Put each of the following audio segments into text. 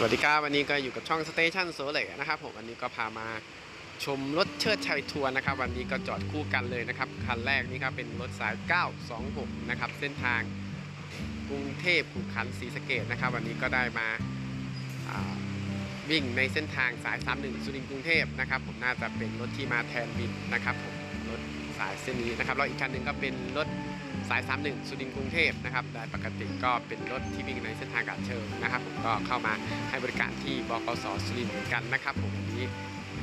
สวัสดีครับวันนี้ก็อยู่กับช่องสเตชันโซเล่นะครับผมวันนี้ก็พามาชมรถเชิดชัยทัวร์นะครับ วันนี้ก็จอดคู่กันเลยนะครับคันแรกนี่ครับเป็นรถสาย 926 นะครับ เส้นทางกรุงเทพขุขันศรีสะเกดนะครับ วันนี้ก็ได้มาวิ่งในเส้นทางสาย 31 สุรินทร์กรุงเทพนะครับ ผมน่าจะเป็นรถที่มาแทนวินนะครับผมรถ สายเส้นนี้นะครับแล้วอีกคันหนึ่งก็เป็นรถสาย 31 สุรินทร์กรุงเทพนะครับโดยปกติก็เป็นรถที่วิ่งในเส้นทางกาดเชิงนะครับผมก็เข้ามาให้บริการที่บกสสุรินทร์เหมือนกันนะครับผมวันนี้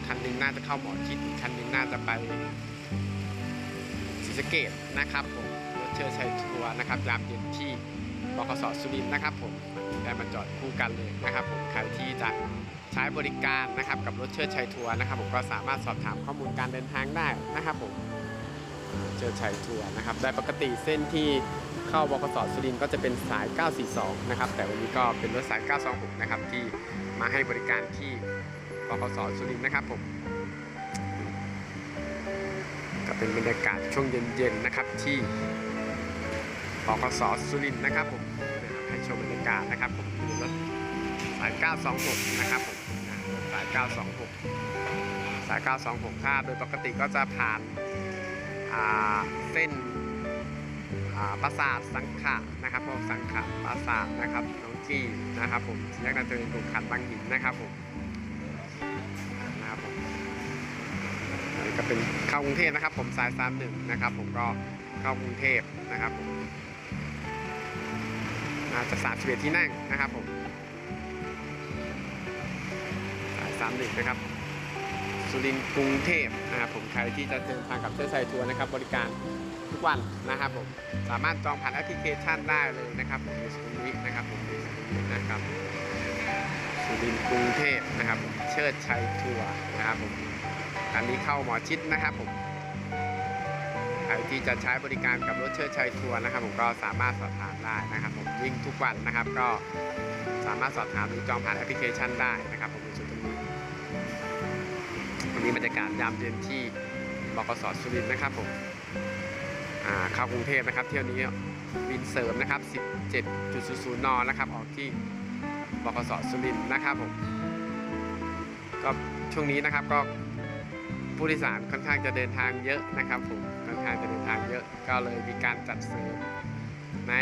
คันหนึงน่าจะเข้าหมอชิดอีกคันหนึงน่าจะไปศรีสะเกดนะครับผมรถเชิดชัยทัวร์นะครับยามเย็นที่บกสสุรินทร์นะครับผมได้มาจอดคู่กันเลยนะครับผมใครที่จะใช้บริการนะครับกับรถเชิดชัยทัวร์นะครับผมก็สามารถสอบถามข้อมูลการเดินทางได้นะครับผม เชิดชัยทัวร์นะครับโดยปกติเส้นที่เข้าบกสสุรินก็จะเป็นสาย 942 นะครับ แต่วันนี้ก็เป็นรถสาย 926 นะครับ ที่มาให้บริการที่บกสสุรินนะครับผมก็เป็นบรรยากาศช่วงเย็นๆนะครับที่บกสสุรินนะครับผมให้ชมบรรยากาศนะครับผมคือรถสาย 926 นะครับผมสาย 926 สาย 926ค่าโดยปกติก็จะผ่าน เส้นปราสาทสังขะนะครับพวกสังขะปราสาทนะครับน้องจี้นะครับผมแยกนาเจริญกรุงขันบางหินนะครับผมนะครับผมนี่ก็เป็นเข้ากรุงเทพนะครับ ผมสายสามหนึ่งนะครับ ผมก็เข้ากรุงเทพนะครับผมน่าจะสามสิบเอ็ดที่นั่งนะครับผมสายสามหนึ่งนะครับ สุรินทร์กรุงเทพนะครับผมใครที่จะเดินทางกับเชื้อสายทัวร์นะครับ บริการทุกวันนะครับผมสามารถจองผ่านแอปพลิเคชันได้เลยนะครับผมในสุรินทร์นะครับผมนสุรินทร์นะครับสุรินทร์กรุงเทพนะครับผมเชิดชัยทัวร์นะครับผมอันนี้เข้าหมอชิดนะครับผมใครที่จะใช้บริการกับรถเชิดชัยทัวร์นะครับ ผมก็สามารถสอบถามได้นะครับ ผมวิ่งทุกวันนะครับ ก็สามารถสอบถามหรือจองผ่านแอปพลิเคชันได้นะครับผมากาศยามเย็นที่บกสสุรินทร์นะครับผมเข้ากรุงเทพนะครับเที่ยวนี้วินเสริมนะครับ 17.00 น นะครับ ออกที่บกสสุรินทร์นะครับผมก็ช่วงนี้นะครับก็ผู้โดยสารค่อนข้างจะเดินทางเยอะนะครับผมค่อนข้างจะเดินทางเยอะ ก็เลยมีการจัดเสริมใน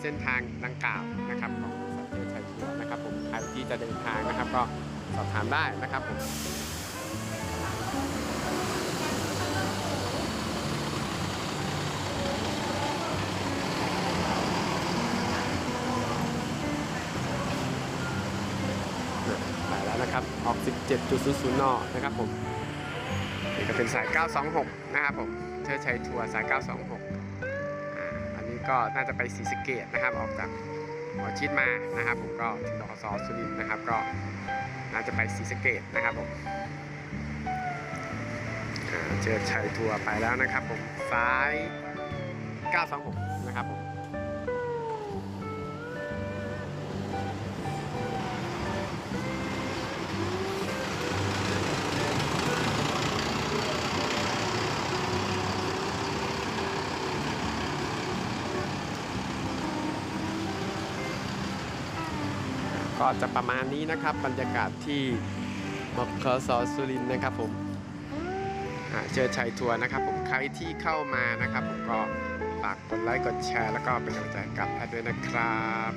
เส้นทางดังกล่าวนะครับของบริษัทเจชัยทัวร์นะครับผมใครที่จะเดินทางนะครับก็สอบถามได้นะครับผม แล้วนะครับ ออก 17.00นนะครับผมนี่ก็เป็นสาย 926 นะครับผมเชิดชัยทัวร์สาย 926 อันนี้ก็น่าจะไปศรีสะเกดนะครับ ออกจากหมอชิดมานะครับ ผมก็ถึงบกสสุรินทร์นะครับ ก็น่าจะไปศรีสะเกดนะครับผมเชิดชัยทัวร์ไปแล้วนะครับผมสาย 926 นะครับผม ก็จะประมาณนี้นะครับบรรยากาศที่บคสสุรินนะครับผมอ่าเจอชัยทัวร์นะครับผมใครที่เข้ามานะครับ ผมก็ฝากกดไลค์กดแชร์ แล้วก็เป็นกำลังใจกับแพทด้วยนะครับ